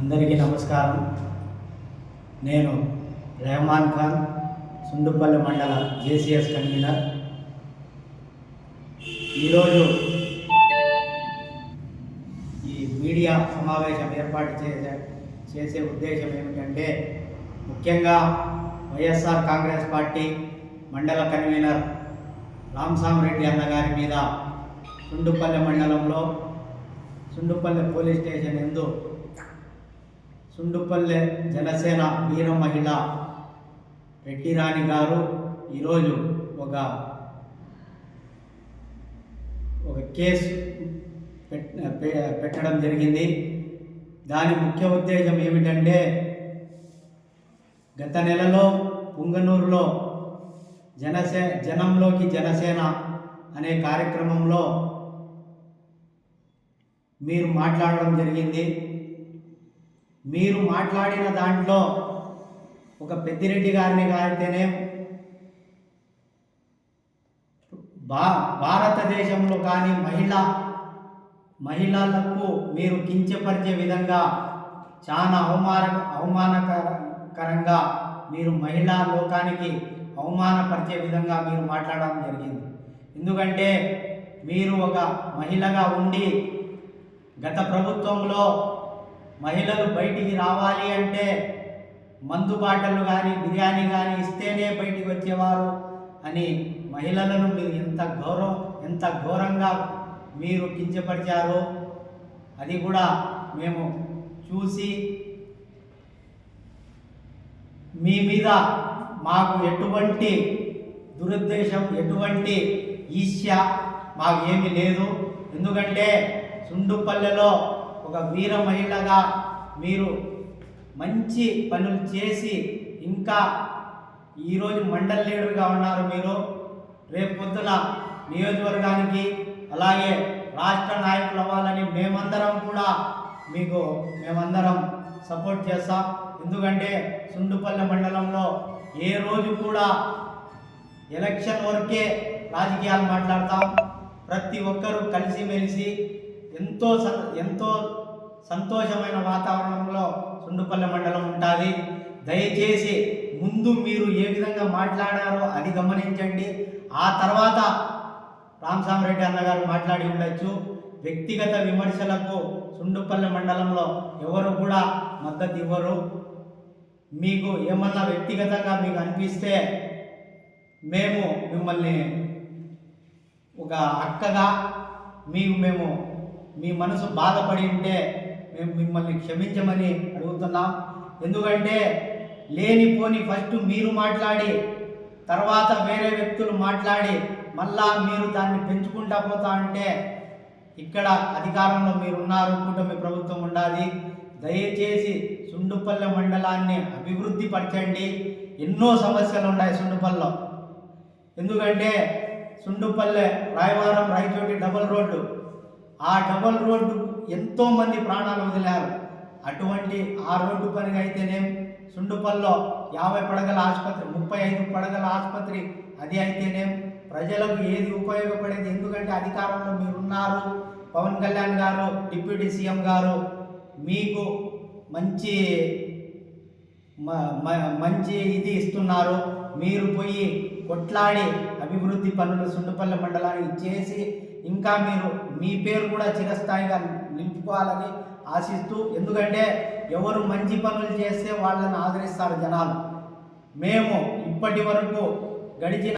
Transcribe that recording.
అందరికీ నమస్కారం. నేను రెహమాన్ ఖాన్ సుండుపల్లి మండల జేసీఎస్ కన్వీనర్. ఈరోజు ఈ మీడియా సమావేశం ఏర్పాటు చేసే చేసే ఉద్దేశం ఏమిటంటే ముఖ్యంగా వైఎస్ఆర్ కాంగ్రెస్ పార్టీ మండల కన్వీనర్ రామసామరెడ్డి అన్నగారి మీద సుండుపల్లి మండలంలో సుండుపల్లి పోలీస్ స్టేషన్ ఎందు సుండుపల్లె జనసేన వీర మహిళ రెడ్డిరాణి గారు ఈరోజు ఒక ఒక కేసు పెట్- పెట్టడం జరిగింది. దాని ముఖ్య ఉద్దేశం ఏమిటంటే గత నెలలో పుంగనూరులో జనసే జనంలోకి జనసేన అనే కార్యక్రమంలో మీరు మాట్లాడడం జరిగింది. మీరు మాట్లాడిన దాంట్లో ఒక పెద్దిరెడ్డి గారిని కాయితేనే భా భారతదేశంలో కానీ మహిళ మహిళలకు మీరు కించపరిచే విధంగా చాలా అవమాన అవమానకరంగా మీరు మహిళా లోకానికి అవమానపరిచే విధంగా మీరు మాట్లాడడం జరిగింది. ఎందుకంటే మీరు ఒక మహిళగా ఉండి గత ప్రభుత్వంలో మహిళలు బయటికి రావాలి అంటే మందు బాటలు కానీ బిర్యానీ కానీ ఇస్తేనే బయటికి వచ్చేవారు అని మహిళలను మీరు ఎంత గౌరవం ఎంత ఘోరంగా మీరు కించపరిచారో అది కూడా మేము చూసి మీ మీద మాకు ఎటువంటి దురుద్దేశం ఎటువంటి ఈర్ష్య మాకు ఏమీ లేదు. ఎందుకంటే సుండుపల్లెలో ఒక వీర మహిళగా మీరు మంచి పనులు చేసి ఇంకా ఈరోజు మండల లీడర్గా ఉన్నారు మీరు. రేపు పొద్దున నియోజకవర్గానికి అలాగే రాష్ట్ర నాయకులు అవ్వాలని మేమందరం కూడా మీకు మేమందరం సపోర్ట్ చేస్తాం. ఎందుకంటే సుండుపల్లె మండలంలో ఏ రోజు కూడా ఎలక్షన్ వరకే రాజకీయాలు మాట్లాడతాం. ప్రతి ఒక్కరూ కలిసిమెలిసి ఎంతో ఎంతో సంతోషమైన వాతావరణంలో సుండుపల్లె మండలం ఉంటుంది. దయచేసి ముందు మీరు ఏ విధంగా మాట్లాడారో అది గమనించండి. ఆ తర్వాత రామసామరెడ్డి అన్నగారు మాట్లాడి ఉండొచ్చు. వ్యక్తిగత విమర్శలకు సుండుపల్లె మండలంలో ఎవరు కూడా మద్దతు ఇవ్వరు. మీకు ఏమన్నా వ్యక్తిగతంగా మీకు అనిపిస్తే మేము మిమ్మల్ని ఒక అక్కగా మీకు మేము మీ మనసు బాధపడి ఉంటే మేము మిమ్మల్ని క్షమించమని అడుగుతున్నాం. ఎందుకంటే లేనిపోని ఫస్ట్ మీరు మాట్లాడి తర్వాత వేరే వ్యక్తులు మాట్లాడి మళ్ళా మీరు దాన్ని పెంచుకుంటా పోతా అంటే ఇక్కడ అధికారంలో మీరున్నారు కూటమి ప్రభుత్వం ఉండాలి. దయచేసి సుండుపల్లె మండలాన్ని అభివృద్ధి పరచండి. ఎన్నో సమస్యలు ఉన్నాయి సుండుపల్లె ఎందుకంటే సుండుపల్లె రాయవరం రాయచోటి డబుల్ రోడ్డు ఆ డబల్ రోడ్డు ఎంతోమంది ప్రాణాలు వదిలారు. అటువంటి ఆ రోడ్డు పనిగా అయితేనేం సుండుపల్లిలో యాభై పడగల ఆసుపత్రి ముప్పై ఐదు పడగల ఆసుపత్రి అది అయితేనేం ప్రజలకు ఏది ఉపయోగపడేది? ఎందుకంటే అధికారంలో మీరున్నారు. పవన్ కళ్యాణ్ గారు డిప్యూటీ సీఎం గారు మీకు మంచి మ- మ- మంచి ఇది ఇస్తున్నారు. మీరు పోయి కొట్లాడి అభివృద్ధి పనులు సుండుపల్లి మండలానికి చేసి ఇంకా మీరు మీ పేరు కూడా చిరస్థాయిగా నిలుపుకోవాలని ఆశిస్తూ ఎందుకంటే ఎవరు మంచి పనులు చేస్తే వాళ్ళని ఆదరిస్తారు జనాలు. మేము ఇప్పటి వరకు గడిచిన